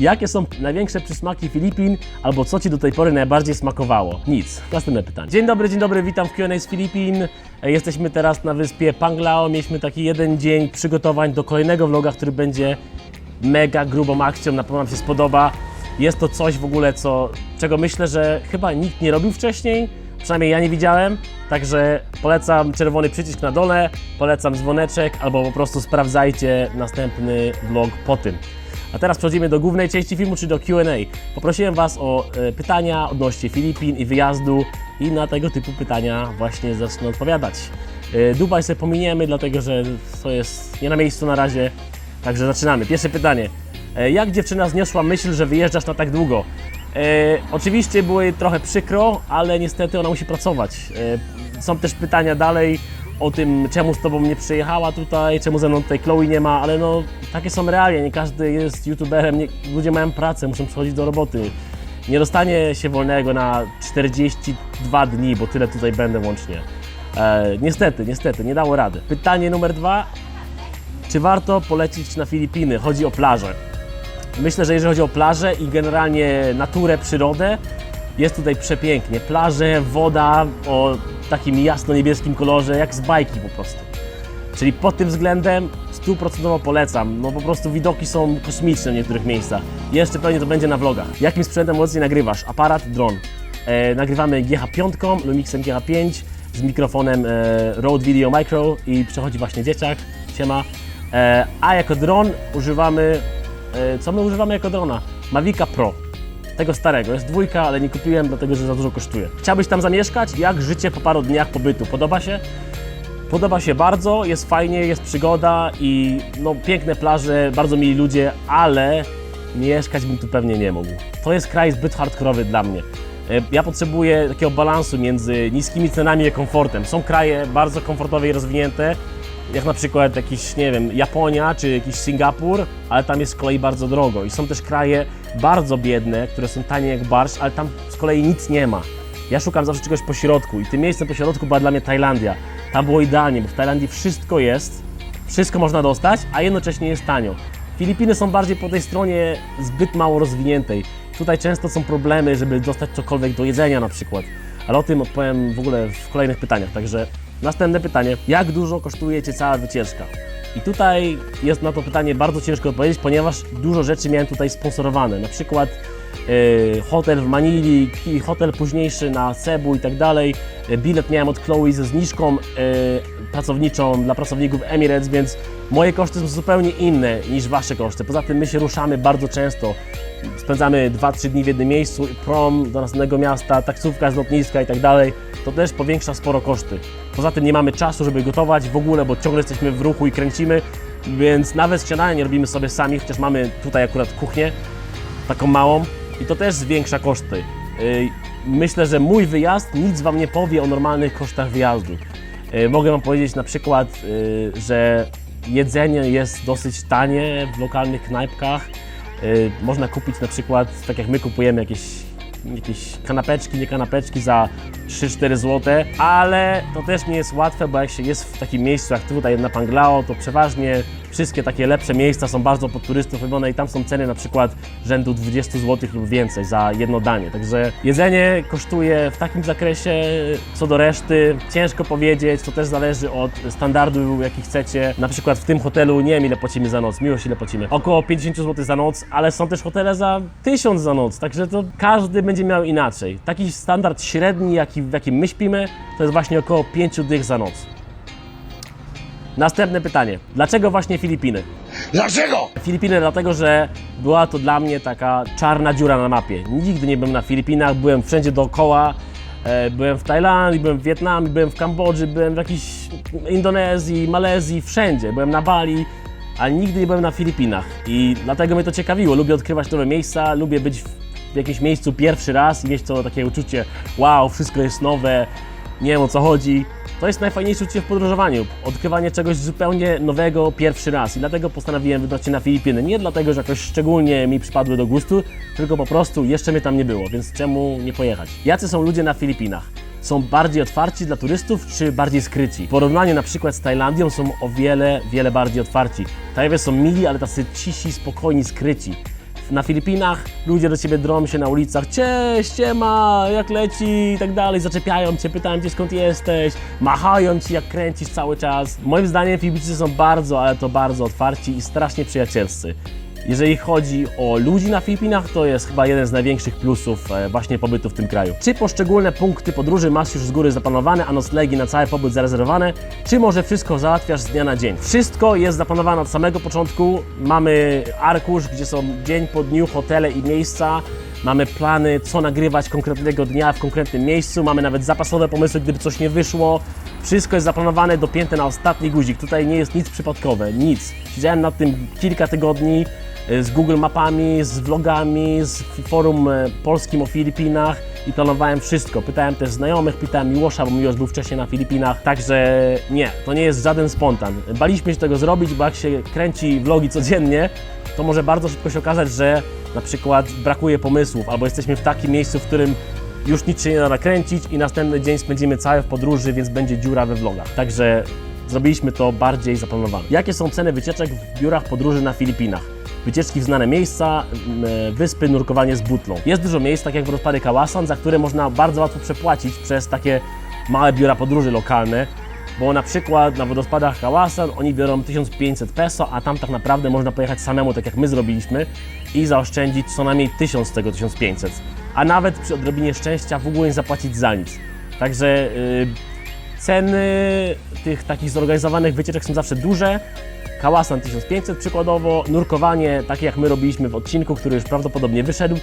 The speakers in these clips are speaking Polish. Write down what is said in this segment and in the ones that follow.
Jakie są największe przysmaki Filipin, albo co Ci do tej pory najbardziej smakowało? Nic. Następne pytanie. Dzień dobry, dzień dobry, witam w Q&A z Filipin. E, Jesteśmy teraz na wyspie Panglao. Mieliśmy taki jeden dzień przygotowań do kolejnego vloga, który będzie mega grubą akcją, na pewno Wam się spodoba. Jest to coś w ogóle, co, czego myślę, że chyba nikt nie robił wcześniej, przynajmniej ja nie widziałem, także polecam czerwony przycisk na dole, polecam dzwoneczek, albo po prostu sprawdzajcie następny vlog po tym. A teraz przechodzimy do głównej części filmu, czyli do Q&A. Poprosiłem Was o e, pytania odnośnie Filipin i wyjazdu i na tego typu pytania właśnie zacznę odpowiadać. E, Dubaj sobie pominiemy, dlatego że to jest nie na miejscu na razie, także zaczynamy. Pierwsze pytanie. E, Jak dziewczyna zniosła myśl, że wyjeżdżasz na tak długo? E, oczywiście jej trochę przykro, ale niestety ona musi pracować. E, są też pytania dalej o tym, czemu z Tobą nie przyjechała tutaj, czemu ze mną tutaj Chloe nie ma, ale no takie są realia, nie każdy jest youtuberem, nie, ludzie mają pracę, muszą przychodzić do roboty. Nie dostanie się wolnego na 42 dni, bo tyle tutaj będę łącznie. E, niestety, niestety, nie dało rady. Pytanie numer dwa. Czy warto polecić na Filipiny? Chodzi o plażę. Myślę, że jeżeli chodzi o plażę i generalnie naturę, przyrodę, jest tutaj przepięknie. Plaże, woda o takim jasno-niebieskim kolorze, jak z bajki po prostu. Czyli pod tym względem stuprocentowo polecam. No po prostu widoki są kosmiczne w niektórych miejscach. Jeszcze pewnie to będzie na vlogach. Jakim sprzętem mocniej nagrywasz? Aparat, dron. E, nagrywamy GH5, Lumixem GH5 z mikrofonem e, Rode Video Micro i przechodzi właśnie dzieciak, siema. E, a jako dron używamy, e, co my używamy jako drona? Mavica Pro. Tego starego. Jest dwójka, ale nie kupiłem, dlatego że za dużo kosztuje. Chciałbyś tam zamieszkać? Jak życie po paru dniach pobytu? Podoba się? Podoba się bardzo, jest fajnie, jest przygoda i no, piękne plaże, bardzo mili ludzie, ale mieszkać bym tu pewnie nie mógł. To jest kraj zbyt hardkorowy dla mnie. E, Ja potrzebuję takiego balansu między niskimi cenami a komfortem. Są kraje bardzo komfortowe i rozwinięte, jak na przykład jakiś, nie wiem, Japonia czy jakiś Singapur, ale tam jest z kolei bardzo drogo. I są też kraje bardzo biedne, które są tanie jak barszcz, ale tam z kolei nic nie ma. Ja szukam zawsze czegoś po środku i tym miejscem po środku była dla mnie Tajlandia. Tam było idealnie, bo w Tajlandii wszystko jest, wszystko można dostać, a jednocześnie jest tanio. Filipiny są bardziej po tej stronie zbyt mało rozwiniętej. Tutaj często są problemy, żeby dostać cokolwiek do jedzenia na przykład. Ale o tym odpowiem w ogóle w kolejnych pytaniach. Także następne pytanie. Jak dużo kosztuje Cię cała wycieczka? I tutaj jest na to pytanie bardzo ciężko odpowiedzieć, ponieważ dużo rzeczy miałem tutaj sponsorowane. Na przykład hotel w Manili, hotel późniejszy na Cebu i tak dalej. E, Bilet miałem od Chloe ze zniżką e, pracowniczą dla pracowników Emirates, więc moje koszty są zupełnie inne niż Wasze koszty. Poza tym my się ruszamy bardzo często. Spędzamy 2-3 dni w jednym miejscu, prom do następnego miasta, taksówka z lotniska i tak dalej. To też powiększa sporo koszty. Poza tym nie mamy czasu, żeby gotować w ogóle, bo ciągle jesteśmy w ruchu i kręcimy, więc nawet śniadania nie robimy sobie sami, chociaż mamy tutaj akurat kuchnię taką małą i to też zwiększa koszty. Yy, Myślę, że mój wyjazd nic Wam nie powie o normalnych kosztach wyjazdu. Yy, Mogę Wam powiedzieć na przykład, yy, że jedzenie jest dosyć tanie w lokalnych knajpkach. Można kupić na przykład, tak jak my kupujemy jakieś, jakieś kanapeczki, nie kanapeczki za 3-4 zł, ale to też nie jest łatwe, bo jak się jest w takim miejscu jak tutaj na Panglao, to przeważnie wszystkie takie lepsze miejsca są bardzo pod turystów robione i tam są ceny na przykład rzędu 20 zł lub więcej za jedno danie. Także jedzenie kosztuje w takim zakresie co do reszty. Ciężko powiedzieć, to też zależy od standardu jaki chcecie. Na przykład w tym hotelu nie wiem ile płacimy za noc, miłość ile płacimy. Około 50 zł za noc, ale są też hotele za 1000 za noc, także to każdy będzie miał inaczej. Taki standard średni, jaki, w jakim my śpimy, to jest właśnie około 5 dych za noc. Następne pytanie. Dlaczego właśnie Filipiny? Dlaczego? Filipiny dlatego, że była to dla mnie taka czarna dziura na mapie. Nigdy nie byłem na Filipinach, byłem wszędzie dookoła. E, Byłem w Tajlandii, byłem w Wietnamie, byłem w Kambodży, byłem w jakiejś Indonezji, Malezji, wszędzie. Byłem na Bali, ale nigdy nie byłem na Filipinach. I dlatego mnie to ciekawiło. Lubię odkrywać nowe miejsca, lubię być w w jakimś miejscu pierwszy raz i mieć to takie uczucie, wow, wszystko jest nowe, nie wiem o co chodzi. To jest najfajniejsze uczucie w podróżowaniu. Odkrywanie czegoś zupełnie nowego pierwszy raz. I dlatego postanowiłem wybrać się na Filipiny. Nie dlatego, że jakoś szczególnie mi przypadły do gustu, tylko po prostu jeszcze mnie tam nie było, więc czemu nie pojechać? Jacy są ludzie na Filipinach? Są bardziej otwarci dla turystów, czy bardziej skryci? W porównaniu na przykład z Tajlandią są o wiele, wiele bardziej otwarci. Tajwie są mili, ale tacy cisi, spokojni, skryci. Na Filipinach. Ludzie do ciebie drą się na ulicach, cześć, siema, jak leci? I tak dalej, zaczepiają cię, pytają cię skąd jesteś, machają ci jak kręcisz cały czas. Moim zdaniem Filipinczycy są bardzo, ale to bardzo otwarci i strasznie przyjacielscy. Jeżeli chodzi o ludzi na Filipinach, to jest chyba jeden z największych plusów e, właśnie pobytu w tym kraju. Czy poszczególne punkty podróży masz już z góry zaplanowane, a noclegi na cały pobyt zarezerwowane, czy może wszystko załatwiasz z dnia na dzień? Wszystko jest zaplanowane od samego początku. Mamy arkusz, gdzie są dzień po dniu hotele i miejsca. Mamy plany, co nagrywać konkretnego dnia w konkretnym miejscu. Mamy nawet zapasowe pomysły, gdyby coś nie wyszło. Wszystko jest zaplanowane, dopięte na ostatni guzik. Tutaj nie jest nic przypadkowe, nic. Siedziałem nad tym kilka tygodni z Google Mapami, z vlogami, z forum e, polskim o Filipinach i planowałem wszystko. Pytałem też znajomych, pytałem Miłosza, bo Miłosz był wcześniej na Filipinach, także nie, to nie jest żaden spontan. Baliśmy się tego zrobić, bo jak się kręci vlogi codziennie, to może bardzo szybko się okazać, że na przykład brakuje pomysłów, albo jesteśmy w takim miejscu, w którym już nic się nie da nakręcić i następny dzień spędzimy cały w podróży, więc będzie dziura we vlogach. Także zrobiliśmy to bardziej zaplanowane. Jakie są ceny wycieczek w biurach podróży na Filipinach? Wycieczki w znane miejsca, e, wyspy, nurkowanie z butlą. Jest dużo miejsc, tak jak w rozpady Kałasan, za które można bardzo łatwo przepłacić przez takie małe biura podróży lokalne, bo na przykład na wodospadach Kałasan oni biorą 1500 peso, a tam tak naprawdę można pojechać samemu, tak jak my zrobiliśmy i zaoszczędzić co najmniej 1000 z tego 1500. A nawet przy odrobinie szczęścia w ogóle nie zapłacić za nic. Także yy, ceny tych takich zorganizowanych wycieczek są zawsze duże. Kałasan 1500 przykładowo, nurkowanie, takie jak my robiliśmy w odcinku, który już prawdopodobnie wyszedł,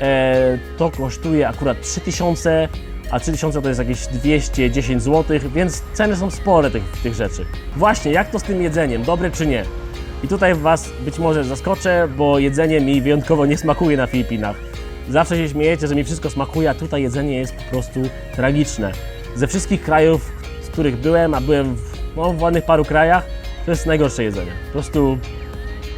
e, to kosztuje akurat 3000, a 3000 to jest jakieś 210 zł, więc ceny są spore tych, tych rzeczy. Właśnie, jak to z tym jedzeniem, dobre czy nie? I tutaj Was być może zaskoczę, bo jedzenie mi wyjątkowo nie smakuje na Filipinach. Zawsze się śmiejecie, że mi wszystko smakuje, a tutaj jedzenie jest po prostu tragiczne. Ze wszystkich krajów, z których byłem, a byłem w, no, w ładnych paru krajach, to jest najgorsze jedzenie. Po prostu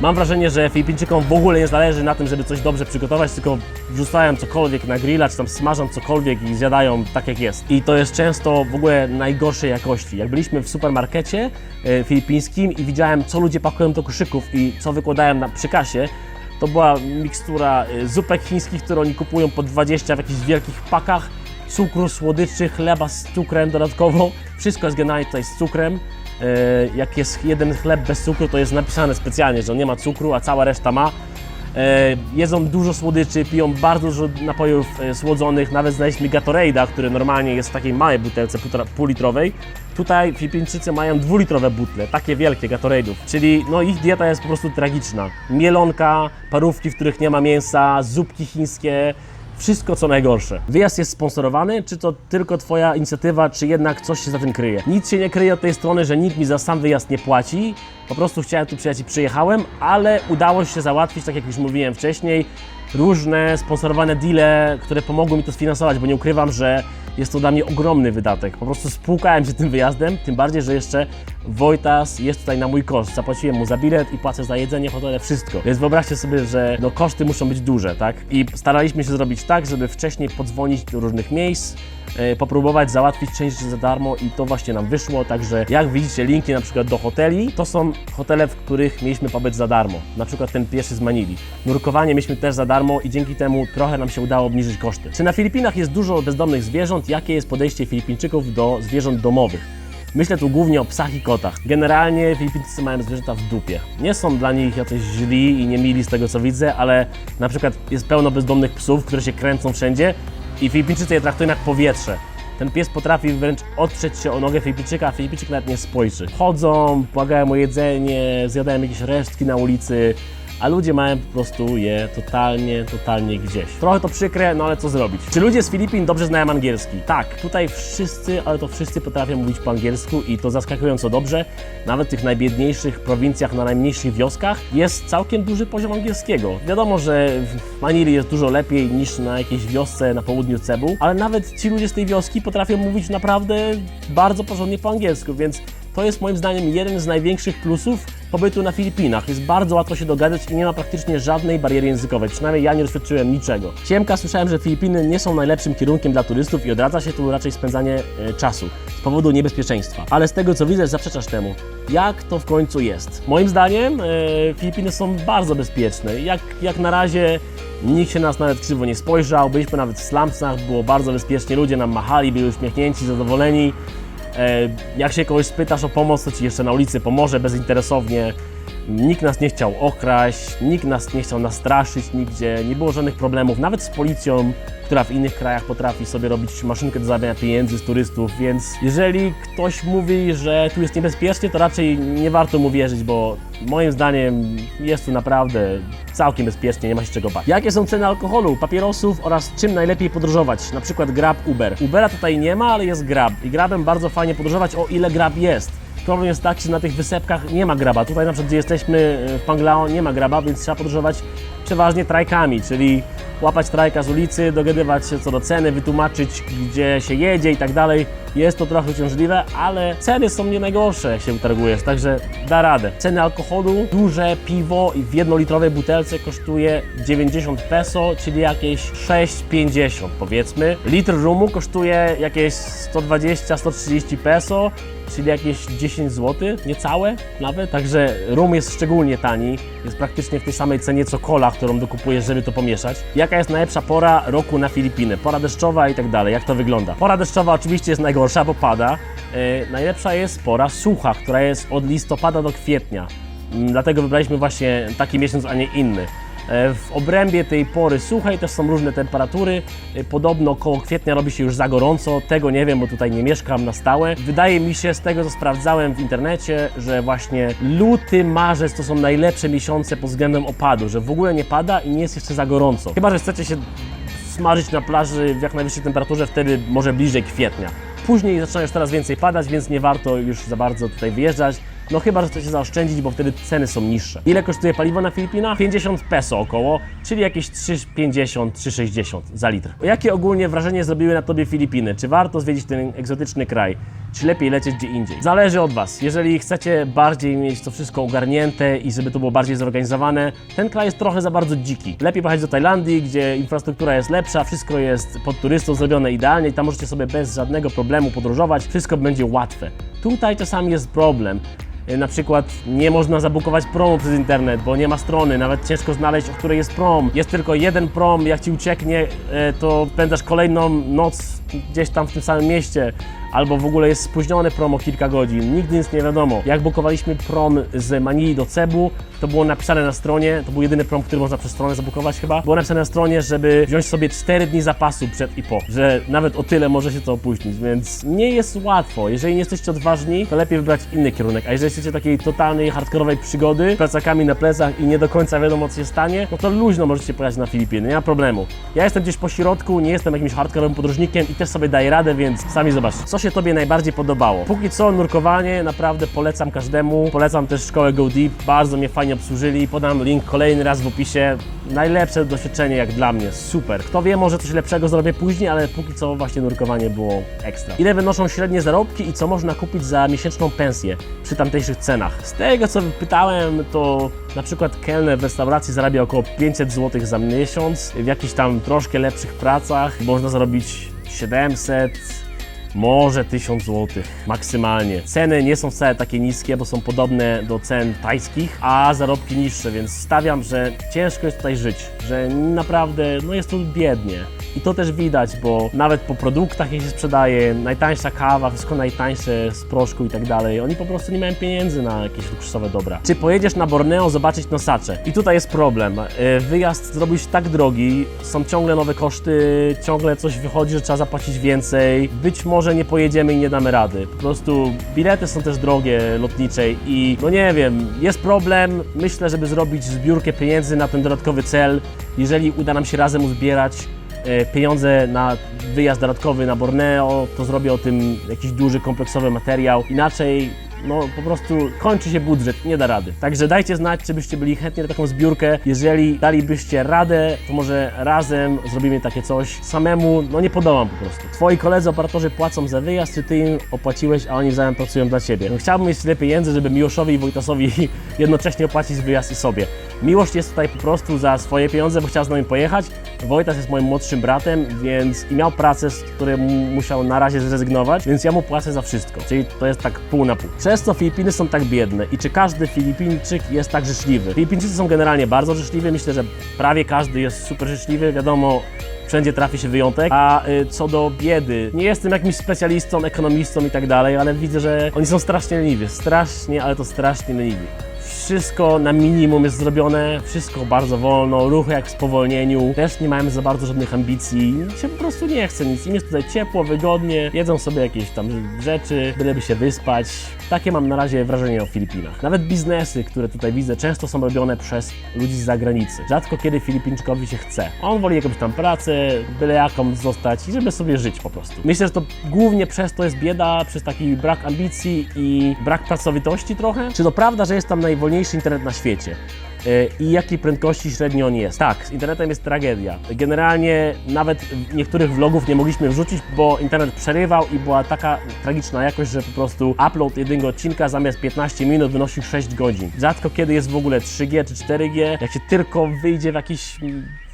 mam wrażenie, że Filipińczykom w ogóle nie zależy na tym, żeby coś dobrze przygotować, tylko wrzucają cokolwiek na grilla, czy tam smażą cokolwiek i zjadają tak jak jest. I to jest często w ogóle najgorszej jakości. Jak byliśmy w supermarkecie e, filipińskim i widziałem, co ludzie pakują do koszyków i co wykładają na, przy kasie, to była mikstura e, zupek chińskich, które oni kupują po 20 w jakichś wielkich pakach, cukru, słodyczy, chleba z cukrem dodatkowo. Wszystko jest generalnie tutaj z cukrem. E, Jak jest jeden chleb bez cukru, to jest napisane specjalnie, że on nie ma cukru, a cała reszta ma. E, Jedzą dużo słodyczy, piją bardzo dużo napojów e, słodzonych, nawet znaleźliśmy Gatorade'a, który normalnie jest w takiej małej butelce półlitrowej. Tutaj Filipińczycy mają dwulitrowe butle, takie wielkie Gatorade'ów, czyli no ich dieta jest po prostu tragiczna. Mielonka, parówki, w których nie ma mięsa, zupki chińskie, wszystko co najgorsze. Wyjazd jest sponsorowany, czy to tylko Twoja inicjatywa, czy jednak coś się za tym kryje? Nic się nie kryje od tej strony, że nikt mi za sam wyjazd nie płaci. Po prostu chciałem tu przyjechać i przyjechałem, ale udało się załatwić, tak jak już mówiłem wcześniej, różne sponsorowane deale, które pomogły mi to sfinansować, bo nie ukrywam, że jest to dla mnie ogromny wydatek. Po prostu spłukałem się tym wyjazdem, tym bardziej, że jeszcze Wojtas jest tutaj na mój koszt. Zapłaciłem mu za bilet i płacę za jedzenie, hotele, wszystko. Więc wyobraźcie sobie, że no, koszty muszą być duże, tak? I staraliśmy się zrobić tak, żeby wcześniej podzwonić do różnych miejsc, popróbować załatwić część za darmo i to właśnie nam wyszło, także jak widzicie linki na przykład do hoteli, to są hotele, w których mieliśmy pobyt za darmo, na przykład ten pierwszy z Manili. Nurkowanie mieliśmy też za darmo i dzięki temu trochę nam się udało obniżyć koszty. Czy na Filipinach jest dużo bezdomnych zwierząt? Jakie jest podejście Filipińczyków do zwierząt domowych? Myślę tu głównie o psach i kotach. Generalnie Filipińczycy mają zwierzęta w dupie. Nie są dla nich jacyś źli i niemili z tego co widzę, ale na przykład jest pełno bezdomnych psów, które się kręcą wszędzie i Filipińczycy je traktują jak powietrze. Ten pies potrafi wręcz otrzeć się o nogę Filipińczyka, a Filipińczyk nawet nie spojrzy. Chodzą, błagają o jedzenie, zjadają jakieś resztki na ulicy, a ludzie mają po prostu je totalnie, totalnie gdzieś. Trochę to przykre, no ale co zrobić? Czy ludzie z Filipin dobrze znają angielski? Tak, tutaj wszyscy, ale to wszyscy potrafią mówić po angielsku i to zaskakująco dobrze. Nawet w tych najbiedniejszych prowincjach, na najmniejszych wioskach jest całkiem duży poziom angielskiego. Wiadomo, że w Manili jest dużo lepiej niż na jakiejś wiosce na południu Cebu, ale nawet ci ludzie z tej wioski potrafią mówić naprawdę bardzo porządnie po angielsku, więc to jest moim zdaniem jeden z największych plusów pobytu na Filipinach. Jest bardzo łatwo się dogadać i nie ma praktycznie żadnej bariery językowej. Przynajmniej ja nie doświadczyłem niczego. Siemka, słyszałem, że Filipiny nie są najlepszym kierunkiem dla turystów i odradza się tu raczej spędzanie e, czasu z powodu niebezpieczeństwa. Ale z tego co widzę, zaprzeczasz temu. Jak to w końcu jest? Moim zdaniem e, Filipiny są bardzo bezpieczne. Jak, jak na razie Nikt się nas nawet krzywo nie spojrzał, byliśmy nawet w slumsach, było bardzo bezpiecznie, ludzie nam machali, byli uśmiechnięci, zadowoleni. E, Jak się kogoś spytasz o pomoc, to ci jeszcze na ulicy pomoże bezinteresownie. Nikt nas nie chciał okraść, nikt nas nie chciał nastraszyć nigdzie, nie było żadnych problemów, nawet z policją, która w innych krajach potrafi sobie robić maszynkę do zarabiania pieniędzy z turystów, więc jeżeli ktoś mówi, że tu jest niebezpiecznie, to raczej nie warto mu wierzyć, bo moim zdaniem jest tu naprawdę całkiem bezpiecznie, nie ma się czego bać. Jakie są ceny alkoholu, papierosów oraz czym najlepiej podróżować? Na przykład Grab, Uber. Ubera tutaj nie ma, ale jest Grab i Grabem bardzo fajnie podróżować, o ile Grab jest. Problem jest taki, że na tych wysepkach nie ma graba. Tutaj na przykład, gdzie jesteśmy e, w Panglao, nie ma graba, więc trzeba podróżować przeważnie trajkami, czyli łapać trajka z ulicy, dogadywać się co do ceny, wytłumaczyć, gdzie się jedzie i tak dalej. Jest to trochę uciążliwe, ale ceny są nie najgorsze, jak się utargujesz, także da radę. Ceny alkoholu, duże piwo w jednolitrowej butelce kosztuje 90 peso, czyli jakieś 6,50 powiedzmy. Litr rumu kosztuje jakieś 120-130 peso, czyli jakieś 10 zł, niecałe nawet. Także rum jest szczególnie tani, jest praktycznie w tej samej cenie co cola, którą dokupujesz, żeby to pomieszać. Jaka jest najlepsza pora roku na Filipiny? Pora deszczowa i tak dalej, jak to wygląda? Pora deszczowa oczywiście jest najgorsza, bo pada. E, najlepsza jest pora sucha, która jest od listopada do kwietnia. Mm, Dlatego wybraliśmy właśnie taki miesiąc, a nie inny. E, W obrębie tej pory suchej też są różne temperatury. E, Podobno koło kwietnia robi się już za gorąco. Tego nie wiem, bo tutaj nie mieszkam na stałe. Wydaje mi się z tego, co sprawdzałem w internecie, że właśnie luty, marzec to są najlepsze miesiące pod względem opadu, że w ogóle nie pada i nie jest jeszcze za gorąco. Chyba, że chcecie się smażyć na plaży w jak najwyższej temperaturze, wtedy może bliżej kwietnia. Później zaczyna już coraz więcej padać, więc nie warto już za bardzo tutaj wyjeżdżać. No chyba, że chcecie zaoszczędzić, bo wtedy ceny są niższe. Ile kosztuje paliwo na Filipinach? 50 peso około, czyli jakieś 3,50, 3,60 za litr. Jakie ogólnie wrażenie zrobiły na Tobie Filipiny? Czy warto zwiedzić ten egzotyczny kraj? Czy lepiej lecieć gdzie indziej? Zależy od Was. Jeżeli chcecie bardziej mieć to wszystko ogarnięte i żeby to było bardziej zorganizowane, ten kraj jest trochę za bardzo dziki. Lepiej pojechać do Tajlandii, gdzie infrastruktura jest lepsza, wszystko jest pod turystów zrobione idealnie i tam możecie sobie bez żadnego problemu podróżować, wszystko będzie łatwe. Tutaj czasami jest problem. E, Na przykład nie można zabukować promu przez internet, bo nie ma strony, nawet ciężko znaleźć, o której jest prom. Jest tylko jeden prom, jak ci ucieknie, e, to spędzasz kolejną noc gdzieś tam w tym samym mieście, albo w ogóle jest spóźniony prom o kilka godzin, nigdy nic nie wiadomo. Jak bukowaliśmy prom z Manili do Cebu, to było napisane na stronie, to był jedyny prom, który można przez stronę zabukować chyba, było napisane na stronie, żeby wziąć sobie 4 dni zapasu przed i po, że nawet o tyle może się to opóźnić, więc nie jest łatwo. Jeżeli nie jesteście odważni, to lepiej wybrać inny kierunek, a jeżeli chcecie takiej totalnej, hardkorowej przygody, plecakami na plecach i nie do końca wiadomo co się stanie, no to luźno możecie pojechać na Filipiny, nie ma problemu. Ja jestem gdzieś po środku, nie jestem jakimś hardkorowym podróżnikiem i też sobie daję radę, więc sami zobaczcie. Co się Tobie najbardziej podobało? Póki co nurkowanie naprawdę polecam każdemu. Polecam też szkołę Go Deep, bardzo mnie fajnie obsłużyli. Podam link kolejny raz w opisie. Najlepsze doświadczenie jak dla mnie, super. Kto wie, może coś lepszego zrobię później, ale póki co właśnie nurkowanie było ekstra. Ile wynoszą średnie zarobki i co można kupić za miesięczną pensję przy tamtejszych cenach? Z tego co pytałem, to na przykład kelner w restauracji zarabia około 500 zł za miesiąc. W jakichś tam troszkę lepszych pracach można zarobić 700, może 1000 zł maksymalnie. Ceny nie są wcale takie niskie, bo są podobne do cen tajskich, a zarobki niższe, więc stawiam, że ciężko jest tutaj żyć, że naprawdę no jest tu biednie. I to też widać, bo nawet po produktach, je się sprzedaje, najtańsza kawa, wszystko najtańsze z proszku i tak dalej, oni po prostu nie mają pieniędzy na jakieś luksusowe dobra. Czy pojedziesz na Borneo zobaczyć nosacze? I tutaj jest problem. E, Wyjazd zrobić tak drogi, są ciągle nowe koszty, ciągle coś wychodzi, że trzeba zapłacić więcej. Być może nie pojedziemy i nie damy rady. Po prostu bilety są też drogie lotnicze i no nie wiem, jest problem. Myślę, żeby zrobić zbiórkę pieniędzy na ten dodatkowy cel. Jeżeli uda nam się razem uzbierać, e, pieniądze na wyjazd dodatkowy na Borneo, to zrobię o tym jakiś duży, kompleksowy materiał. Inaczej no po prostu kończy się budżet, nie da rady. Także dajcie znać, czy byście byli chętni na taką zbiórkę. Jeżeli dalibyście radę, to może razem zrobimy takie coś. Samemu, no nie podołam po prostu. Twoi koledzy operatorzy płacą za wyjazd, czy ty im opłaciłeś, a oni w zamian pracują dla ciebie. No, chciałbym mieć tyle pieniędzy, żeby Miłoszowi i Wojtasowi jednocześnie opłacić wyjazd i sobie. Miłość jest tutaj po prostu za swoje pieniądze, bo chciał z nami pojechać. Wojtas jest moim młodszym bratem, więc i miał pracę, z której mu- musiał na razie zrezygnować, więc ja mu płacę za wszystko. Czyli to jest tak pół na pół. Co Filipiny są tak biedne i czy każdy Filipińczyk jest tak życzliwy? Filipińczycy są generalnie bardzo życzliwi, myślę, że prawie każdy jest super życzliwy, wiadomo, Wszędzie trafi się wyjątek. A y, co do biedy, nie jestem jakimś specjalistą, ekonomistą i tak dalej, ale widzę, że oni są strasznie leniwi. Strasznie, ale to strasznie leniwi. Wszystko na minimum jest zrobione, wszystko bardzo wolno, ruchy jak w spowolnieniu. Też nie mają za bardzo żadnych ambicji. Się po prostu nie chce nic. Im jest tutaj ciepło, wygodnie, jedzą sobie jakieś tam rzeczy, byleby się wyspać. Takie mam na razie wrażenie o Filipinach. Nawet biznesy, które tutaj widzę, często są robione przez ludzi z zagranicy. Rzadko kiedy Filipińczykowi się chce. On woli jakąś tam pracę, byle jaką zostać i żeby sobie żyć po prostu. Myślę, że to głównie przez to jest bieda, przez taki brak ambicji i brak pracowitości trochę. Czy to prawda, że jest tam najwolniejszy internet na świecie? Yy, I jakiej prędkości średnio on jest? Tak, z internetem jest tragedia. Generalnie nawet niektórych vlogów nie mogliśmy wrzucić, bo internet przerywał i była taka tragiczna jakość, że po prostu upload jednego odcinka zamiast 15 minut wynosił 6 godzin. Rzadko kiedy jest w ogóle 3G czy 4G. Jak się tylko wyjdzie w jakiś,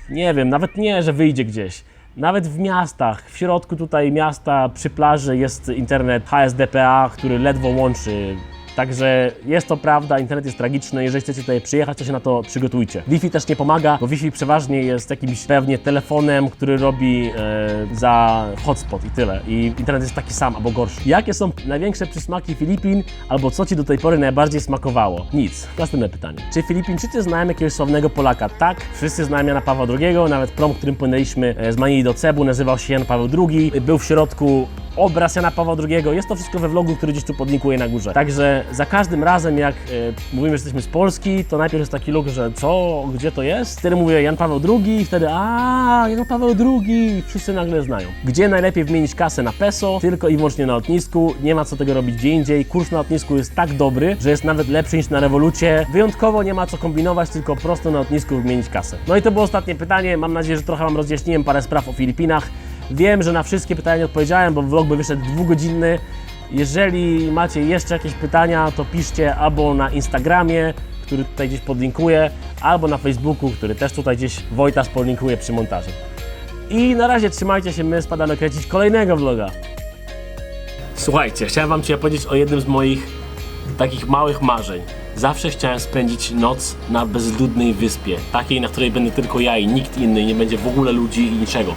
nie wiem, nawet nie, że wyjdzie gdzieś. Nawet w miastach, w środku tutaj miasta, przy plaży jest internet HSDPA, który ledwo łączy. Także jest to prawda, internet jest tragiczny. Jeżeli chcecie tutaj przyjechać, to się na to przygotujcie. Wi-Fi też nie pomaga, bo Wi-Fi przeważnie jest jakimś pewnie telefonem, który robi e, za hotspot i tyle. I internet jest taki sam albo gorszy. Jakie są największe przysmaki Filipin, albo co Ci do tej pory najbardziej smakowało? Nic. Następne pytanie. Czy Filipińczycy znają jakiegoś sławnego Polaka? Tak. Wszyscy znają Jana Pawła II, nawet prom, którym płynęliśmy e, z Manili do Cebu, nazywał się Jan Paweł II. Był w środku obraz Jana Pawła II. Jest to wszystko we vlogu, który gdzieś tu podlinkuję na górze. Także za każdym razem, jak e, mówimy, że jesteśmy z Polski, to najpierw jest taki look, że co, gdzie to jest? Wtedy mówię Jan Paweł II wtedy a Jan Paweł II wszyscy nagle znają. Gdzie najlepiej wymienić kasę na peso? Tylko i wyłącznie na lotnisku. Nie ma co tego robić gdzie indziej. Kurs na lotnisku jest tak dobry, że jest nawet lepszy niż na rewolucie. Wyjątkowo nie ma co kombinować, tylko prosto na lotnisku wymienić kasę. No i to było ostatnie pytanie. Mam nadzieję, że trochę Wam rozjaśniłem parę spraw o Filipinach. Wiem, że na wszystkie pytania nie odpowiedziałem, bo vlog by wyszedł dwugodzinny. Jeżeli macie jeszcze jakieś pytania, to piszcie albo na Instagramie, który tutaj gdzieś podlinkuję, albo na Facebooku, który też tutaj gdzieś Wojtas podlinkuje przy montażu. I na razie trzymajcie się, my spadamy kręcić kolejnego vloga. Słuchajcie, chciałem Wam dzisiaj powiedzieć o jednym z moich takich małych marzeń. Zawsze chciałem spędzić noc na bezludnej wyspie, takiej, na której będę tylko ja i nikt inny, nie będzie w ogóle ludzi i niczego.